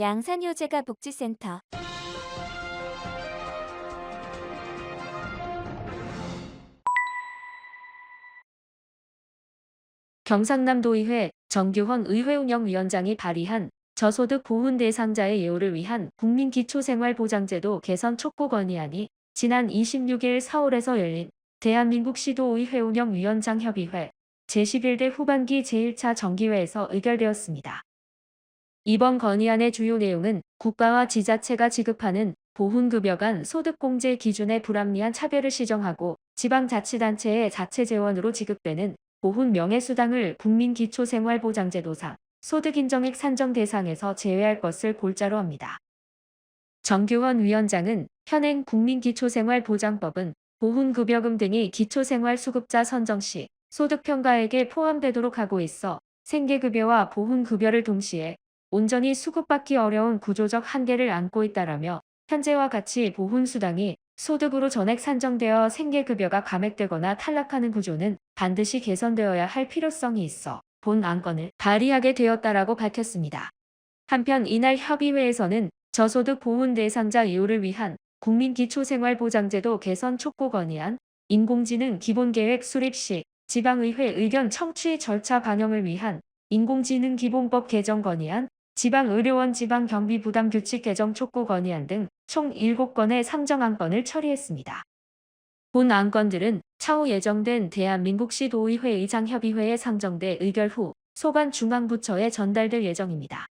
양산효재가 복지센터 경상남도의회 정규헌 의회 운영위원장이 발의한 저소득 보훈 대상자의 예우를 위한 국민기초생활보장제도 개선 촉구 건의안이 지난 26일 서울에서 열린 대한민국 시도의회 운영위원장 협의회 제11대 후반기 제1차 정기회에서 의결되었습니다. 이번 건의안의 주요 내용은 국가와 지자체가 지급하는 보훈급여 간 소득공제 기준의 불합리한 차별을 시정하고 지방자치단체의 자체 재원으로 지급되는 보훈 명예수당을 국민기초생활보장제도상 소득인정액 산정 대상에서 제외할 것을 골자로 합니다. 정규헌 위원장은 현행 국민기초생활보장법은 보훈급여금 등이 기초생활수급자 선정 시 소득평가액에 포함되도록 하고 있어 생계급여와 보훈급여를 동시에 온전히 수급받기 어려운 구조적 한계를 안고 있다라며 현재와 같이 보훈수당이 소득으로 전액 산정되어 생계급여가 감액되거나 탈락하는 구조는 반드시 개선되어야 할 필요성이 있어 본 안건을 발의하게 되었다라고 밝혔습니다. 한편 이날 협의회에서는 저소득 보훈 대상자 이유를 위한 국민기초생활보장제도 개선 촉구 건의안, 인공지능 기본계획 수립 시 지방의회 의견 청취 절차 반영을 위한 인공지능 기본법 개정 건의안, 지방의료원 지방경비 부담 규칙 개정 촉구 건의안 등 총 7건의 상정안건을 처리했습니다. 본 안건들은 차후 예정된 대한민국 시도의회 의장협의회에 상정돼 의결 후 소관 중앙부처에 전달될 예정입니다.